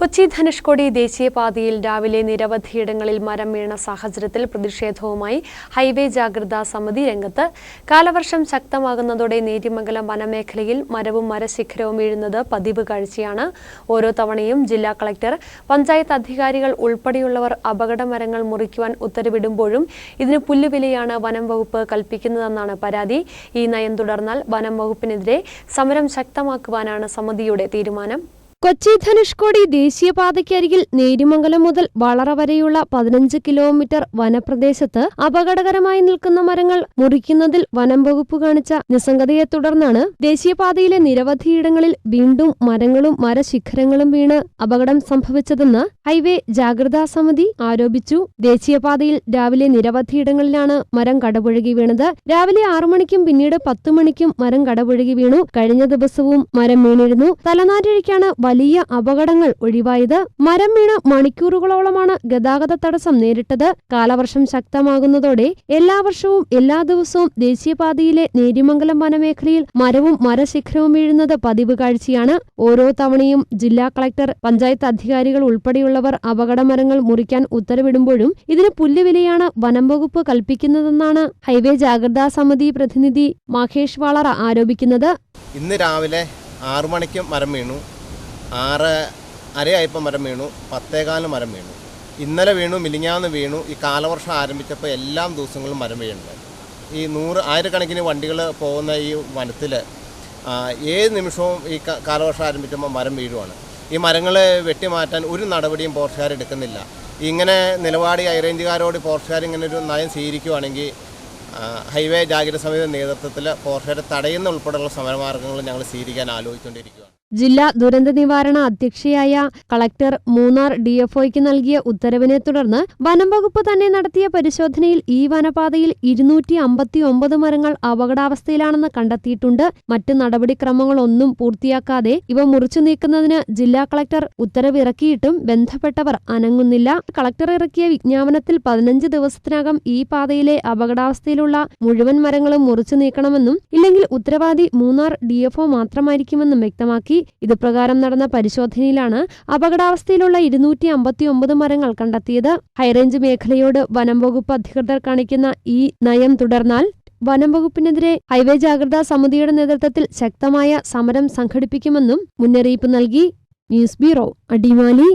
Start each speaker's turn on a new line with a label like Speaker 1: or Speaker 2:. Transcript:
Speaker 1: കൊച്ചി ധനുഷ്കോടി ദേശീയപാതയിൽ രാവിലെ നിരവധിയിടങ്ങളിൽ മരം വീണ സാഹചര്യത്തിൽ പ്രതിഷേധവുമായി ഹൈവേ ജാഗ്രതാ സമിതി രംഗത്ത്. കാലവർഷം ശക്തമാകുന്നതോടെ നേര്യമംഗലം വനമേഖലയിൽ മരവും മരശിഖരവും വീഴുന്നത് പതിവ് കാഴ്ചയാണ്. ഓരോ തവണയും ജില്ലാ കളക്ടർ പഞ്ചായത്ത് അധികാരികൾ ഉൾപ്പെടെയുള്ളവർ അപകട മരങ്ങൾ മുറിക്കുവാൻ ഉത്തരവിടുമ്പോഴും ഇതിന് പുല്ലുവിലയാണ് വനം വകുപ്പ് കൽപ്പിക്കുന്നതെന്നാണ് പരാതി. ഈ നയം തുടർന്നാൽ വനം വകുപ്പിനെതിരെ സമരം ശക്തമാക്കുവാനാണ് സമിതിയുടെ തീരുമാനം. കൊച്ചി ധനുഷ്കോടി ദേശീയപാതയ്ക്കരികിൽ നേരിമംഗലം മുതൽ വളറ വരെയുള്ള പതിനഞ്ച് കിലോമീറ്റർ വനപ്രദേശത്ത് അപകടകരമായി നിൽക്കുന്ന മരങ്ങൾ മുറിക്കുന്നതിൽ വനം വകുപ്പ് കാണിച്ച നിസ്സംഗതയെ തുടർന്നാണ് ദേശീയപാതയിലെ നിരവധിയിടങ്ങളിൽ വീണ്ടും മരങ്ങളും മരശിഖരങ്ങളും വീണ് അപകടം സംഭവിച്ചതെന്ന് ഹൈവേ ജാഗ്രതാ സമിതി ആരോപിച്ചു. ദേശീയപാതയിൽ രാവിലെ നിരവധിയിടങ്ങളിലാണ് മരം കടപുഴകി വീണത്. രാവിലെ ആറു മണിക്കും പിന്നീട് പത്തു മണിക്കും മരം കടപുഴകി വീണു. കഴിഞ്ഞ ദിവസവും മരം വീണിരുന്നു. തലനാരിഴയ്ക്കാണ് വലിയ അപകടങ്ങൾ ഒഴിവായത് മരം വീണ് മണിക്കൂറുകളോളമാണ് ഗതാഗത തടസ്സം നേരിട്ടത്. കാലവർഷം ശക്തമാകുന്നതോടെ എല്ലാ വർഷവും എല്ലാ ദിവസവും ദേശീയപാതയിലെ നേര്യമംഗലം വനമേഖലയിൽ മരവും മരശിഖരവും വീഴുന്നത് പതിവ് കാഴ്ചയാണ്. ഓരോ തവണയും ജില്ലാ കളക്ടർ പഞ്ചായത്ത് അധികാരികൾ ഉൾപ്പെടെയുള്ളവർ അപകട മരങ്ങൾ മുറിക്കാൻ ഉത്തരവിടുമ്പോഴും ഇതിന് പുല്ലുവിലയാണ് വനം വകുപ്പ് കൽപ്പിക്കുന്നതെന്നാണ് ഹൈവേ ജാഗ്രതാ സമിതി പ്രതിനിധി മഹേഷ് വളറ ആരോപിക്കുന്നത്.
Speaker 2: ഇന്ന് രാവിലെ ആറു മണിക്ക് മരം വീണു. ആറ് അരയായപ്പോൾ മരം വീണു പത്തേകാലിന് മരം വീണു. ഇന്നലെ വീണു മിലിഞ്ഞാന്ന് വീണു ഈ കാലവർഷം ആരംഭിച്ചപ്പോൾ എല്ലാ ദിവസങ്ങളും മരം വീഴുന്നുണ്ട് ഈ നൂറ് ആയിരക്കണക്കിന് വണ്ടികൾ പോകുന്ന ഈ വനത്തിൽ ഏത് നിമിഷവും ഈ കാലവർഷം ആരംഭിച്ചപ്പോൾ മരം വീഴുവാണ്. ഈ മരങ്ങൾ വെട്ടിമാറ്റാൻ ഒരു നടപടിയും പോർച്ചുകാർ എടുക്കുന്നില്ല. ഇങ്ങനെ നിലപാടി ഹൈറേഞ്ചുകാരോട് പോർച്ചുകാർ ഇങ്ങനെ ഒരു നയം സ്വീകരിക്കുവാണെങ്കിൽ ഹൈവേ ജാഗ്രത സമിതി നേതൃത്വത്തിൽ പോർച്ചുകാരെ തടയുന്ന ഉൾപ്പെടെയുള്ള സമരമാർഗങ്ങൾ ഞങ്ങൾ സ്വീകരിക്കാൻ ആലോചിച്ചുകൊണ്ടിരിക്കുകയാണ്.
Speaker 1: ജില്ലാ ദുരന്ത നിവാരണ അധ്യക്ഷയായ കളക്ടർ മൂന്നാർ ഡിഎഫ്ഒയ്ക്ക് നൽകിയ ഉത്തരവിനെ തുടർന്ന് വനം വകുപ്പ് തന്നെ നടത്തിയ പരിശോധനയിൽ ഈ വനപാതയിൽ ഇരുന്നൂറ്റി അമ്പത്തി ഒമ്പത് മരങ്ങൾ അപകടാവസ്ഥയിലാണെന്ന് കണ്ടെത്തിയിട്ടുണ്ട്. മറ്റ് നടപടിക്രമങ്ങളൊന്നും പൂർത്തിയാക്കാതെ ഇവ മുറിച്ചു നീക്കുന്നതിന് ജില്ലാ കളക്ടർ ഉത്തരവിറക്കിയിട്ടും ബന്ധപ്പെട്ടവർ അനങ്ങുന്നില്ല. കളക്ടർ ഇറക്കിയ വിജ്ഞാപനത്തിൽ പതിനഞ്ച് ദിവസത്തിനകം ഈ പാതയിലെ അപകടാവസ്ഥയിലുള്ള മുഴുവൻ മരങ്ങളും മുറിച്ചു നീക്കണമെന്നും ഇല്ലെങ്കിൽ ഉത്തരവാദി മൂന്നാർ ഡിഎഫ്ഒ മാത്രമായിരിക്കുമെന്നും വ്യക്തമാക്കി. ഇത് പ്രകാരം നടന്ന പരിശോധനയിലാണ് അപകടാവസ്ഥയിലുള്ള ഇരുന്നൂറ്റി അമ്പത്തി ഒമ്പത് മരങ്ങൾ കണ്ടെത്തിയത്. ഹൈറേഞ്ച് മേഖലയോട് വനം വകുപ്പ് അധികൃതർ കാണിക്കുന്ന ഈ നയം തുടർന്നാൽ വനം വകുപ്പിനെതിരെ ഹൈവേ ജാഗ്രതാ സമിതിയുടെ നേതൃത്വത്തിൽ ശക്തമായ സമരം സംഘടിപ്പിക്കുമെന്നും മുന്നറിയിപ്പ് നൽകി. News bureau Adimali.